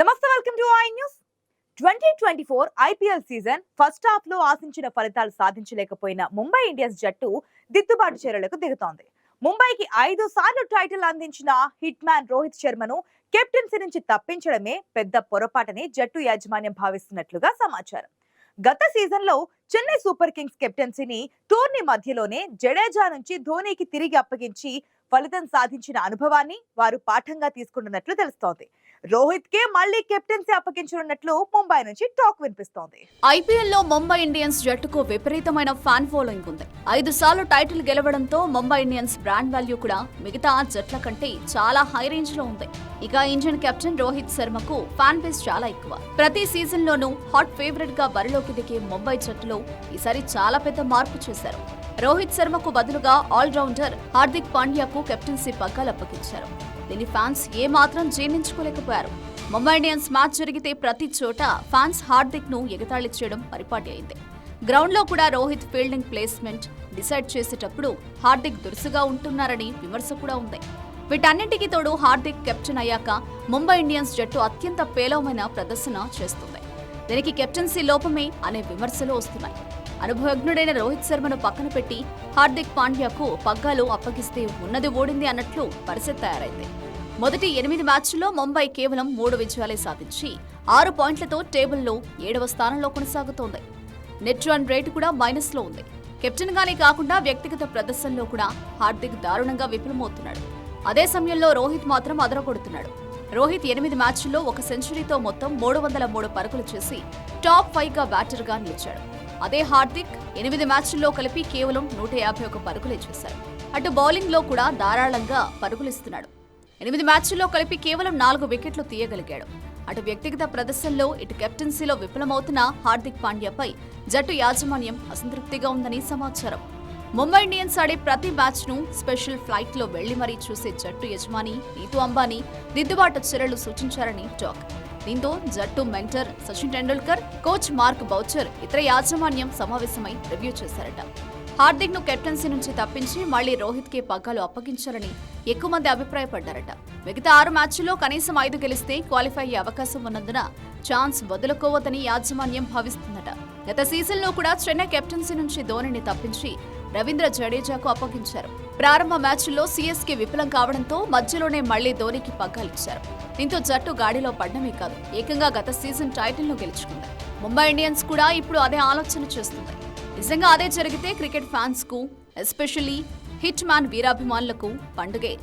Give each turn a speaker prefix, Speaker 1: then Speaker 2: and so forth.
Speaker 1: నమస్తే welcome to I News. Twenty twenty four IPL season first హాఫ్లో ఆశించిన ఫలితాలు సాధించలేకపోయిన ముంబై ఇండియన్స్ జట్టు దిద్దుబాటు చర్యలకు దిగుతోంది. ముంబైకి ఐదు సార్లు టైటిల్ అందించిన హిట్ మ్యాన్ రోహిత్ శర్మను కెప్టెన్సీ నుంచి తప్పించడమే పెద్ద పొరపాటని జట్టు యాజమాన్యం భావిస్తున్నట్లుగా సమాచారం. గత సీజన్లో చెన్నై సూపర్ కింగ్స్ కెప్టెన్సీని టోర్నీ మధ్యలోనే జడేజా నుంచి ధోనీకి తిరిగి అప్పగించి ఫలితం సాధించిన అనుభవాన్ని వారు పాఠంగా తీసుకుంటున్నట్లు తెలుస్తోంది. రోహిత్ కే మళ్ళీ కెప్టెన్సీ అప్పగించనున్నట్లు ముంబై నుంచి టాక్ వినిపిస్తోంది.
Speaker 2: ఐపీఎల్లో ముంబై ఇండియన్స్ జట్టుకు విపరీతమైన ఫ్యాన్ ఫాలోయింగ్ ఉంది. ఐదు సార్లు టైటిల్ గెలవడంతో ముంబై ఇండియన్స్ బ్రాండ్ వాల్యూ కూడా మిగతా జట్ల కంటే చాలా హై రేంజ్లో ఉంది. ఇక ఇండియన్ కెప్టెన్ రోహిత్ శర్మకు ఫ్యాన్ బేస్ చాలా ఎక్కువ. ప్రతి సీజన్ లోనూ హాట్ ఫేవరెట్గా బరిలోకి దిగే ముంబై జట్టులో ఈసారి చాలా పెద్ద మార్పు చేశారు. రోహిత్ శర్మకు బదులుగా ఆల్రౌండర్ హార్దిక్ పాండ్యాకు కెప్టెన్సీ పగ్గాలు అప్పగించారు. దీని ఫ్యాన్స్ ఏ మాత్రం జీర్ణించుకోలేకపోయారు. ముంబై ఇండియన్స్ మ్యాచ్ జరిగితే ప్రతి చోట ఫ్యాన్స్ హార్దిక్ను ఎగతాళి చేయడం పరిపాటి అయింది. గ్రౌండ్లో కూడా రోహిత్ ఫీల్డింగ్ ప్లేస్మెంట్ డిసైడ్ చేసేటప్పుడు హార్దిక్ దురుసుగా ఉంటున్నారని విమర్శ కూడా ఉంది. వీటన్నింటికి తోడు హార్దిక్ కెప్టెన్ అయ్యాక ముంబై ఇండియన్స్ జట్టు అత్యంత పేలవమైన ప్రదర్శన చేస్తుంది. దీనికి కెప్టెన్సీ లోపమే అనే విమర్శలు వస్తున్నాయి. అనుభవజ్ఞుడైన రోహిత్ శర్మను పక్కన పెట్టి హార్దిక్ పాండ్యాకు పగ్గాలు అప్పగిస్తే ఉన్నది ఓడింది అన్నట్లు పరిస్థితి తయారైంది. మొదటి ఎనిమిది మ్యాచ్ల్లో ముంబై కేవలం మూడు విజయాలే సాధించి ఆరు పాయింట్లతో టేబుల్లో ఏడవ స్థానంలో కొనసాగుతోంది. నెట్ రన్ రేటు కూడా మైనస్లో ఉంది. కెప్టెన్గానే కాకుండా వ్యక్తిగత ప్రదర్శనలో కూడా హార్దిక్ దారుణంగా విఫలమవుతున్నాడు. అదే సమయంలో రోహిత్ మాత్రం అదరగొడుతున్నాడు. రోహిత్ ఎనిమిది మ్యాచ్ల్లో ఒక సెంచరీతో మొత్తం మూడు వందల మూడు పరుగులు చేసి టాప్ ఫైవ్గా బ్యాటర్గా నిలిచాడు. అదే హార్దిక్ ఎనిమిది మ్యాచ్ల్లో కలిపి కేవలం నూట యాభై ఒక పరుగులే చేశారు అటు బౌలింగ్లో కూడా ధారాళంగా పరుగులిస్తున్నాడు ఎనిమిది మ్యాచ్ల్లో కలిపి కేవలం నాలుగు వికెట్లు తీయగలిగాడు. అటు వ్యక్తిగత ప్రదర్శనలో ఇటు కెప్టెన్సీలో విఫలమవుతున్న హార్దిక్ పాండ్యాపై జట్టు యాజమాన్యం అసంతృప్తిగా ఉందని సమాచారం. ముంబై ఇండియన్స్ ఆడే ప్రతి మ్యాచ్ను స్పెషల్ ఫ్లైట్లో వెళ్ళి మరీ చూసే జట్టు యజమాని నీతు అంబానీ దిద్దుబాటు చర్యలు సూచించారని టాక్. దీంతో జట్టు mentor Sachin Tendulkar coach Mark Boucher ఇతర యాజమాన్యం సమావేశమై రివ్యూ చేశారట. హార్దిక్ను కెప్టెన్సీ నుంచి తప్పించి మళ్ళీ రోహిత్కి పగ్గాలు అప్పగించాలని ఎక్కువ మంది అభిప్రాయపడ్డారట. మిగతా ఆరు మ్యాచ్ల్లో కనీసం ఐదు గెలిస్తే క్వాలిఫై అయ్యే అవకాశం ఉన్నందున ఛాన్స్ వదులుకోవద్దని యాజమాన్యం భావిస్తుందట. గత సీజన్లో కూడా చెన్నై కెప్టెన్సీ నుంచి ధోనిని తప్పించి రవీంద్ర జడేజాకు అప్పగించారు. ప్రారంభ మ్యాచ్లో సీఎస్కే విఫలం కావడంతో మధ్యలోనే మళ్ళీ ధోనికి పగ్గాలిచ్చారు దీంతో జట్టు గాడిలో పడ్డమే కాదు ఏకంగా గత సీజన్ టైటిల్ను గెలుచుకుంది. ముంబై ఇండియన్స్ కూడా ఇప్పుడు అదే ఆలోచన చేస్తుంది. నిజంగా అదే జరిగితే క్రికెట్ ఫ్యాన్స్కు ఎస్పెషల్లీ హిట్ మ్యాన్ వీరాభిమానులకు పండుగే.